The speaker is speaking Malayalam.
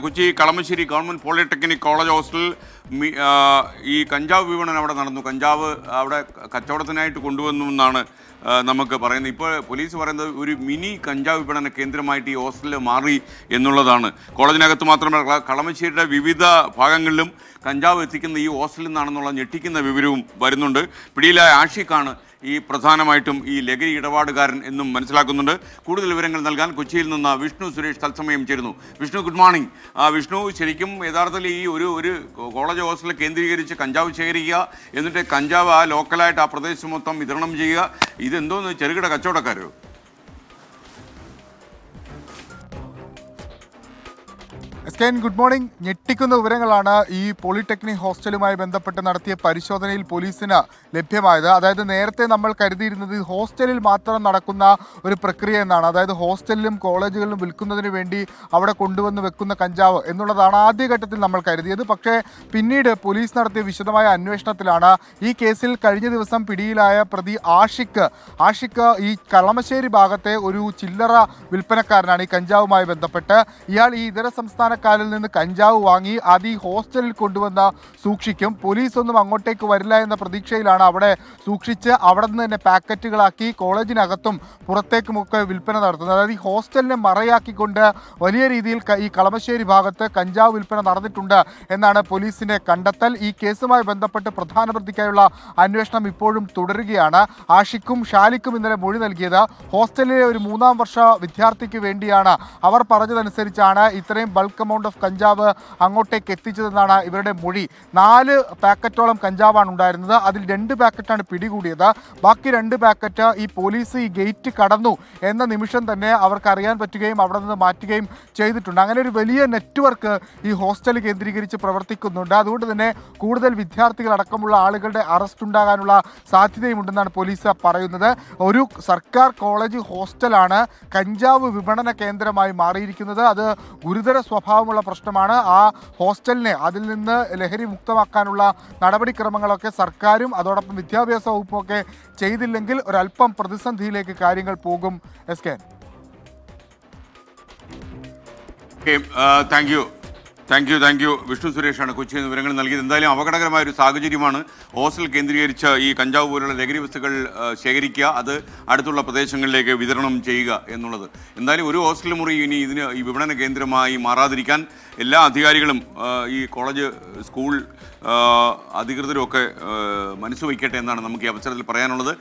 Kochi Kalamassery government polytechnic college ഹോസ്റ്റലിൽ ഈ കഞ്ചാവ് വിപണനം അവിടെ നടന്നു. കഞ്ചാവ് അവിടെ കച്ചവടത്തിനായിട്ട് കൊണ്ടുവന്നു എന്നാണ് നമുക്ക് പറയുന്നത്. ഇപ്പോൾ പോലീസ് പറയുന്നത് ഒരു മിനി കഞ്ചാവ് വിപണന കേന്ദ്രമായിട്ട് ഈ ഹോസ്റ്റലിൽ മാറി എന്നുള്ളതാണ്. കോളേജിനകത്ത് മാത്രമല്ല കള- കളമശ്ശേരിയുടെ വിവിധ ഭാഗങ്ങളിലും കഞ്ചാവ് എത്തിക്കുന്ന ഈ ഹോസ്റ്റലിൽ നിന്നാണെന്നുള്ള ഞെട്ടിക്കുന്ന വിവരവും വരുന്നുണ്ട്. പിടിയിലായ ആഷിഖാണ് ഈ പ്രധാനമായിട്ടും ഈ ലഹരി ഇടപാടുകാരൻ എന്നും മനസ്സിലാക്കുന്നുണ്ട്. കൂടുതൽ വിവരങ്ങൾ നൽകാൻ കൊച്ചിയിൽ നിന്ന് വിഷ്ണു സുരേഷ് തത്സമയം ചേരുന്നു. വിഷ്ണു ഗുഡ് മോർണിംഗ് വിഷ്ണു ശരിക്കും യഥാർത്ഥത്തിൽ ഈ ഒരു ഒരു കോളേജ് ഹോസ്റ്റൽ കേന്ദ്രീകരിച്ച് കഞ്ചാവ് ശേഖരിക്കുക എന്നിട്ട് കഞ്ചാവ് ആ ലോക്കലായിട്ട് ആ പ്രദേശം മൊത്തം വിതരണം ചെയ്യുക ഇതെന്തോന്ന് ചെറുകിട കച്ചവടക്കാരോ? S K good morning. ഞെട്ടിക്കുന്ന വിവരങ്ങളാണ് ഈ പോളിടെക്നിക് ഹോസ്റ്റലുമായി ബന്ധപ്പെട്ട് നടത്തിയ പരിശോധനയിൽ പോലീസിന് ലഭ്യമായത്. അതായത് നേരത്തെ നമ്മൾ കരുതിയിരുന്നത് ഹോസ്റ്റലിൽ മാത്രം നടക്കുന്ന ഒരു പ്രക്രിയ എന്നാണ്. അതായത് ഹോസ്റ്റലിലും കോളേജുകളിലും വിൽക്കുന്നതിന് വേണ്ടി അവിടെ കൊണ്ടുവന്ന് വെക്കുന്ന കഞ്ചാവ് എന്നുള്ളതാണ് ആദ്യഘട്ടത്തിൽ നമ്മൾ കരുതിയത്. പക്ഷേ പിന്നീട് പോലീസ് നടത്തിയ വിശദമായ അന്വേഷണത്തിലാണ് ഈ കേസിൽ കഴിഞ്ഞ ദിവസം പിടിയിലായ പ്രതി ആഷിക്ക് ആഷിക്ക് ഈ കളമശ്ശേരി ഭാഗത്തെ ഒരു ചില്ലറ വിൽപ്പനക്കാരനാണ് ഈ കഞ്ചാവുമായി ബന്ധപ്പെട്ട്. ഇയാൾ ഈ ഇതര സംസ്ഥാനക്കാരിൽ നിന്ന് കഞ്ചാവ് വാങ്ങി അത് ഈ ഹോസ്റ്റലിൽ കൊണ്ടുവന്ന സൂക്ഷിക്കും. പോലീസ് ഒന്നും അങ്ങോട്ടേക്ക് വരില്ല എന്ന പ്രതീക്ഷയിലാണ് അവിടെ സൂക്ഷിച്ച് അവിടെ നിന്ന് തന്നെ പാക്കറ്റുകളാക്കി കോളേജിനകത്തും പുറത്തേക്കുമൊക്കെ വിൽപ്പന നടത്തുന്നത്. അതായത് ഈ ഹോസ്റ്റലിനെ മറയാക്കിക്കൊണ്ട് വലിയ രീതിയിൽ ഈ കളമശ്ശേരി ഭാഗത്ത് കഞ്ചാവ് വിൽപ്പന നടന്നിട്ടുണ്ട് എന്നാണ് പോലീസിന്റെ കണ്ടെത്തൽ. ഈ കേസുമായി ബന്ധപ്പെട്ട് പ്രധാന പ്രതിക്കായുള്ള അന്വേഷണം ഇപ്പോഴും തുടരുകയാണ്. ആഷിക്കും ഷാലിക്കും ഇന്നലെ മൊഴി നൽകിയത് ഹോസ്റ്റലിലെ ഒരു മൂന്നാം വർഷ വിദ്യാർത്ഥിക്ക് വേണ്ടിയാണ്. അവർ പറഞ്ഞതനുസരിച്ചാണ്. ഇത്രയും ബൾക്ക് എമൗണ്ട് ഓഫ് കഞ്ചാവ് അങ്ങോട്ടേക്ക് എത്തിച്ചതെന്നാണ് ഇവരുടെ മൊഴി. നാല് പാക്കറ്റോളം കഞ്ചാവാണ് ഉണ്ടായിരുന്നത്. അതിൽ രണ്ട് പാക്കറ്റാണ് പിടികൂടിയത്. ബാക്കി രണ്ട് പാക്കറ്റ് ഈ പോലീസ് ഈ ഗേറ്റ് കടന്നു എന്ന നിമിഷം തന്നെ അവർക്ക് അറിയാൻ പറ്റുകയും അവിടെ നിന്ന് മാറ്റുകയും ചെയ്തിട്ടുണ്ട്. അങ്ങനെ ഒരു വലിയ നെറ്റ്വർക്ക് ഈ ഹോസ്റ്റൽ കേന്ദ്രീകരിച്ച് പ്രവർത്തിക്കുന്നുണ്ട്. അതുകൊണ്ട് തന്നെ കൂടുതൽ വിദ്യാർത്ഥികൾ അടക്കമുള്ള ആളുകളുടെ അറസ്റ്റ് ഉണ്ടാകാനുള്ള സാധ്യതയുമുണ്ടെന്നാണ് പോലീസ് പറയുന്നത്. ഒരു സർക്കാർ കോളേജ് ഹോസ്റ്റലാണ് കഞ്ചാവ് വിപണന കേന്ദ്രമായി മാറിയിരിക്കുന്നത്. അത് ഗുരുതര സ്വഭാവമുള്ള പ്രശ്നമാണ്. ആ ഹോസ്റ്റലിനെ അതിൽ നിന്ന് ലഹരി മുക്തമാക്കാനുള്ള നടപടിക്രമങ്ങളൊക്കെ സർക്കാരും അതോടൊപ്പം വിദ്യാഭ്യാസ വകുപ്പൊക്കെ ചെയ്തില്ലെങ്കിൽ ഒരല്പം പ്രതിസന്ധിയിലേക്ക് കാര്യങ്ങൾ പോകും. S K. Thank you thank you thank you Vishnu സുരേഷാണ് കൊച്ചിയിൽ നിന്ന് വിവരങ്ങൾ നൽകിയത്. എന്തായാലും അപകടകരമായ ഒരു സാഹചര്യമാണ് ഹോസ്റ്റൽ കേന്ദ്രീകരിച്ച് ഈ കഞ്ചാവ് പോലുള്ള ലഹരി വസ്തുക്കൾ ശേഖരിക്കുക അത് അടുത്തുള്ള പ്രദേശങ്ങളിലേക്ക് വിതരണം ചെയ്യുക എന്നുള്ളത്. എന്തായാലും ഒരു ഹോസ്റ്റൽ മുറി ഇനി ഇതിന് ഈ വിപണന കേന്ദ്രമായി മാറാതിരിക്കാൻ എല്ലാ അധികാരികളും ഈ കോളേജ് സ്കൂൾ അധികൃതരും ഒക്കെ മനസ്സുവയ്ക്കട്ടെ മനസ്സ് വയ്ക്കട്ടെ എന്നാണ് നമുക്ക് ഈ അവസരത്തിൽ പറയാനുള്ളത്.